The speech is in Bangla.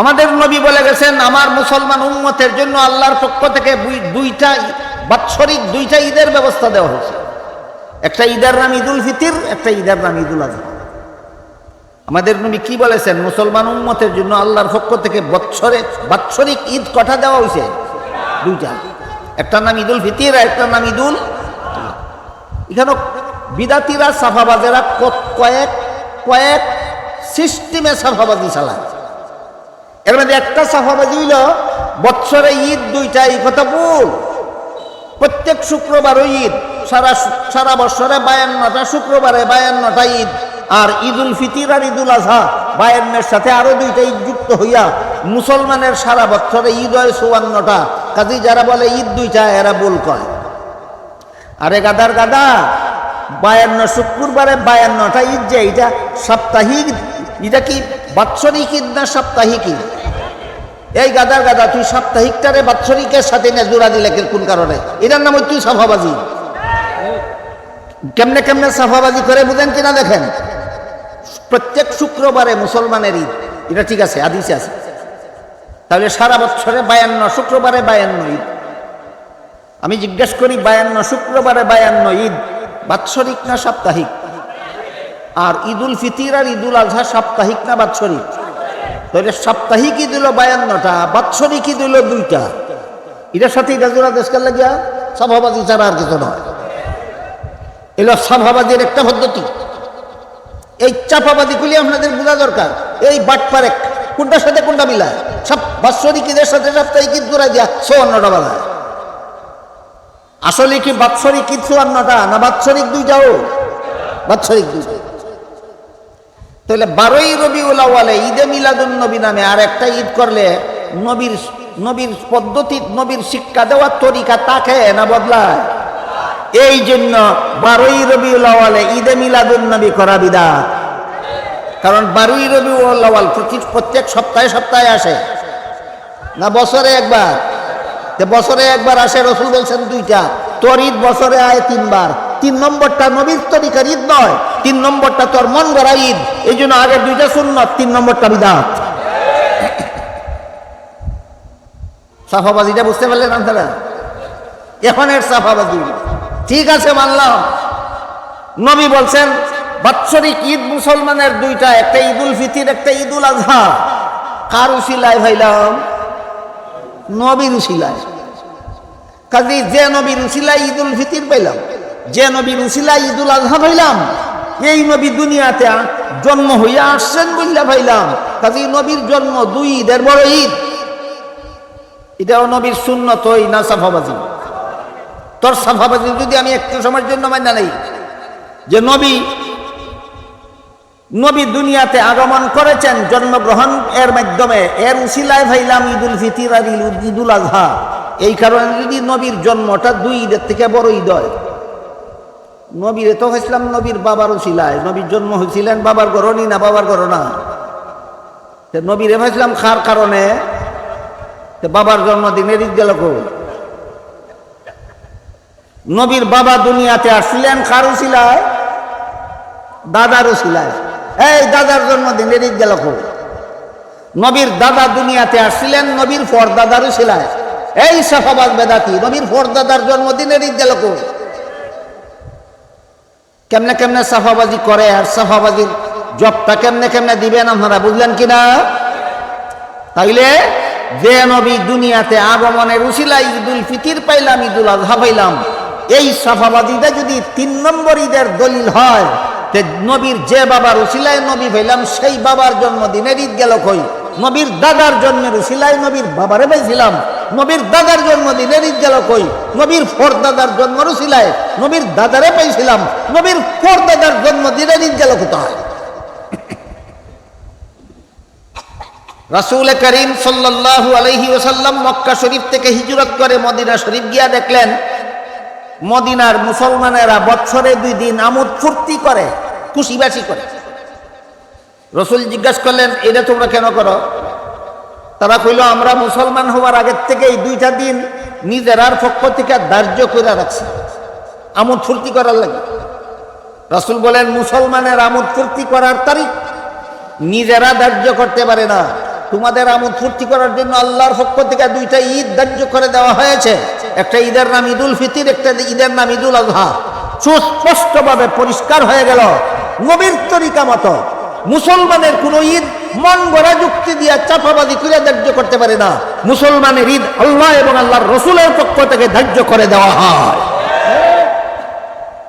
আমাদের নবী বলে গেছেন, আমার মুসলমান উম্মতের জন্য আল্লাহর পক্ষ থেকে দুইটা বাৎসরিক দুইটা ঈদের ব্যবস্থা দেওয়া হয়েছে। একটা ঈদের নাম ঈদুল ফিতির, একটা ঈদের নাম ঈদুল আজহা আমাদের নবী কি বলেছেন? মুসলমান উম্মতের জন্য আল্লাহর পক্ষ থেকে বৎসরে, বাৎসরিক ঈদ কটা দেওয়া হয়েছে? দুইটা। একটা নাম ঈদুল ফিতির আর একটা নাম ঈদুল এখানে বিদাতিরা সাফাবাজেরা কয়েক কয়েক সিস্টেমে সাফাবাজি চালায়। এর মধ্যে একটা সাফাবাজি হইল বৎসরে ঈদ দুইটা এই কথা ভুল প্রত্যেক শুক্রবার ঈদ, সারা সারা বৎসরে বায়ান্নটা, শুক্রবারে বায়ান্নটা ঈদ। আর ঈদুল ফিতির আর ঈদুল আজহা, বায়ান্নের সাথে আরও দুইটা ঈদ যুক্ত হইয়া, মুসলমানের সারা বছরে ঈদ হয় চুয়ান্নটা। কাজী যারা বলে ঈদ দুইটা, এরা ভুল কয় আরে গাদার গাদা, বায়ান্ন শুক্রবারে বায়ান্নটা ঈদ যে এটা সাপ্তাহিক এটা কি বাৎসরিক ঈদ না সাপ্তাহিক ঈদ? এই গাদার গাদা, তুই সাপ্তাহিকটারে বাৎসরিকের সাথে না জোড়া দিলে কোন কারণে? এটার নাম তুই সাফাবাজি। কেমনে কেমনে সাফাবাজি করে বুঝেন কিনা দেখেন? প্রত্যেক শুক্রবারে মুসলমানের ঈদ। এটা ঠিক আছে আদিসে আছে। তাহলে সারা বছরে বায়ান্ন, শুক্রবারে বায়ান্ন ঈদ। আমি জিজ্ঞেস করি, বায়ান্ন, শুক্রবারে বায়ান্ন ঈদ বাৎসরিক না সাপ্তাহিক? আর ঈদুল ফিতির আর ঈদুল আজহা সাপ্তাহিক না বাৎসরিক? তাহলে সাপ্তাহিক ঈদ হলো বায়ান্নটা, বাৎসরিক ঈদ হলো দুইটা। এটার সাথে এটা জোড়া দেশকার লাগিয়া? সভাবাদী ছাড়া আর কিছু নয়। এলো সভাবাদীর একটা পদ্ধতি। এই চাপাবাদী গুলি আপনাদের বোঝা দরকার। এই বাটপারে কোনটার সাথে কোনটা মিলায়? সব বাৎসরিক ঈদের সাথে সাপ্তাহিক ঈদ জোড়া দিয়া চৌয়ান্নটা বাজায় আসলে কি বাৎসরিক ঈদ চুয়ান্নটা না বাৎসরিক দুইটাও? বাৎসরিক দুইটা তাহলে বারোই রবি উলাওয়ালে ঈদে মিলাদুন নবী নামে আর একটা ঈদ করলে নবীর নবীর পদ্ধতি, নবীর শিক্ষা দেওয়ার তরিকা তাকে না বদলায়? এই জন্য বারোই রবি উলাওয়ালে ঈদে মিলাদুন নবী করা বিদাত। কারণ বারোই রবি উলাওয়াল প্রতি প্রত্যেক সপ্তাহে সপ্তাহে আসে। না বছরে একবার? বছরে একবার আসে, রসুল বলছেন দুইটা। তোর ঈদ বছরে আয় তিনবার। তিন নম্বরটা নবীর তরিকার ঈদ নয়, তিন নম্বরটা তোর মন গড়া ঈদ। এই জন্য আগের দুইটা শূন্য তিন নম্বরটা বিদাত। সাফাবাজিটা বুঝতে পারলেন আপনারা? এখন এর সাফাবাজি। ঠিক আছে, মানলাম। নবী বলছেন, বাৎসরিক ঈদ মুসলমানের দুইটা, একটা ঈদুল ফিতির, একটা ঈদুল আজহা। কার উশিলায় ভাইলাম? নবীর উশিলায় কাজে যে নবীর উশিলায় ঈদুল ফিতির পাইলাম। যে নবীর উশিলায় ঈদুল আজহা ভাইলাম এই নবী দুনিয়াতে জন্ম হইয়া আসছেন বললা পাইলাম। কাজে নবীর জন্ম দুই ঈদের বড় ঈদ। এটাও নবীর সুন্নত ওই না সাফাবাজি। তোর সাফাবাজি যদি আমি একটু সময়ের জন্য মান্য নেই। যে নবী নবী দুনিয়াতে আগমন করেছেন, জন্মগ্রহণ এর মাধ্যমে, এর উশিলায় ভাইলাম ঈদুল ফিতির আর ঈদ- ঈদুল আজহা। এই কারণে যদি নবীর জন্মটা দুই ঈদের থেকে বড় ঈদ হয়। নবীর তো হয়েছিলাম, নবীর বাবার উশিলায়। নবীর জন্ম হয়েছিলেন, বাবার গরণই না বাবার গরণা নবীর ভাবছিলাম খার কারণে? বাবার জন্মদিনের ঈদ গেল নবীর বাবা দুনিয়াতে আসছিলেন কার উশিলায়? দাদার উশিলায়। এই দাদার জন্মদিনের ঈদ গেল নবীর দাদা দুনিয়াতে আসছিলেন, নবীর ফরদাদার উশিলায়। এই সাফাবাদ বেদাতি, নবীর ফরদাদার জন্মদিনের ঈদ গেল কেমনে কেমনে সাফাবাজি করে আর সাফাবাজির জবটা কেমনে কেমনে দিবেন আপনারা বুঝলেন কিনা তাইলে যে নবী দুনিয়াতে আগমনের উশিলা ঈদুল ফিতির পাইলাম, ঈদুল আজহা পাইলাম, এই সাফাবাদিটা যদি তিন নম্বর ঈদের দলিল হয়, তে নবীর যে বাবার উশিলায় নবী পাইলাম, সেই বাবার জন্মদিনের ঈদ গেল কই? নবীর দাদার জন্মের উশিলায় নবীর বাবারে পাইছিলাম। নবীর দাদার জন্মদিনের ঈদ গেল কই? নবীর ফোর দাদার জন্মের উশিলায় নবীর দাদারে পাইছিলাম। নবীর ফোর দাদার জন্মদিনের ঈদ গেল কোথায় রাসূল করিম সাল্লাল্লাহু আলাইহি ওসাল্লাম মক্কা শরীফ থেকে হিজরত করে মদিনা শরীফ গিয়া দেখলেন, মদিনার মুসলমানেরা বছরে দুই দিন আমোদ ফুর্তি করে, খুশিবাসি করে। রসুল জিজ্ঞাসা করলেন, এটা তোমরা কেন করো? তারা কইল, আমরা মুসলমান হওয়ার আগের থেকে এই দুইটা দিন নিজেরার পক্ষ থেকে ধার্য করে রাখছি। আমোদ ফুর্তি করার লাগে। রাসূল বলেন, মুসলমানের আমোদ ফুর্তি করার তারিখ নিজেরা ধার্য করতে পারে না। তোমাদের আমোদ ফুর্তি করার জন্য আল্লাহর পক্ষ থেকে দুইটা ঈদ ধার্য করে দেওয়া হয়েছে। একটা ঈদের নাম ঈদুল ফিতির, একটা ঈদের নাম ঈদুল আজহা। সুস্পষ্টভাবে পরিষ্কার হয়ে গেল নবীর তরিকা মতো। মুসলমানের কোন ঈদ মন গড়া যুক্তি দিয়া চাপাবাদি করে ধার্য করতে পারে না। মুসলমানের ঈদ আল্লাহ এবং আল্লাহর রসুলের পক্ষ থেকে ধার্য করে দেওয়া হয়।